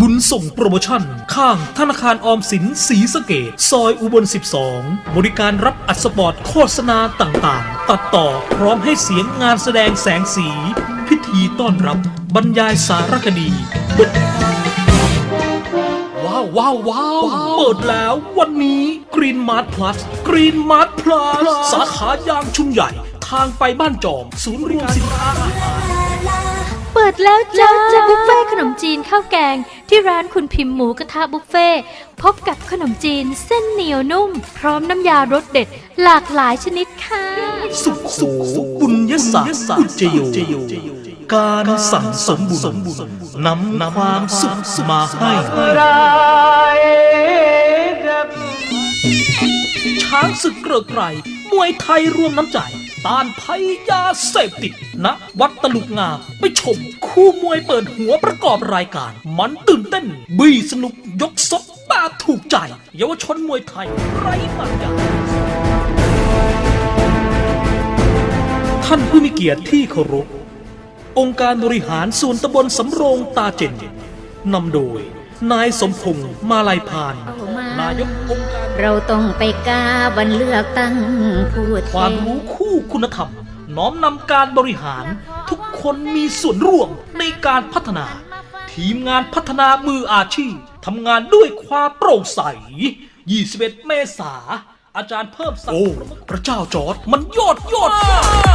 บุญส่งโปรโมชั่น ข้างธนาคารออมสินสีสะเกต ซอยอุบล 12 บริการรับอัดสปอร์ตโฆษณาต่างๆ ตัดต่อพร้อมให้เสียงงานแสดงแสงสี พิธีต้อนรับบรรยายสารคดีบทว้าวว้าวว้าวเปิดแล้ววันนี้ Green Mart Plus Green Mart Plus สาขายางชุมใหญ่ ทางไปบ้านจอม ศูนย์รวมสินค้าอาหาร เปิดแล้วจ้าบุฟเฟ่ขนมจีนข้าวแกง ที่ร้านคุณพิมพ์หมูกระทะบุฟเฟ่พบกับขนมจีนเส้นเหนียวนุ่ม พร้อมน้ำยารสเด็ด หลากหลายชนิดค่ะ สุขสุขบุญยศาอุจโยการสั่งสมบุญนำความสุขมาให้ช้างศึกเกลือไกรมวยไทยรวมน้ำใจ ต้านภัยยาเสพติดณวัดตลุกงามไปชมคู่มวยเปิดหัวประกอบรายการ มันตื่นเต้น บีสนุกยกซดแบบถูกใจ เยาวชนมวยไทยไร้มารยาทท่านผู้มีเกียรติที่เคารพองค์การบริหารส่วนตำบลสำโรงตาเจนนำโดย นายสมพงษ์มาลายพาน นายกองค์การเราต้องไปกาวันเลือกตั้งผู้แทความนรู้คู่คุณธรรม น้อมนำการบริหาร ทุกคนมีส่วนร่วมในการพัฒนา ทีมงานพัฒนามืออาชีพทำงานด้วยความโปร่งใส 21 เมษาอาจารย์เพิ่มสักดิ์โอ้พระเจ้าจอร์ดมันยอดยอดมาก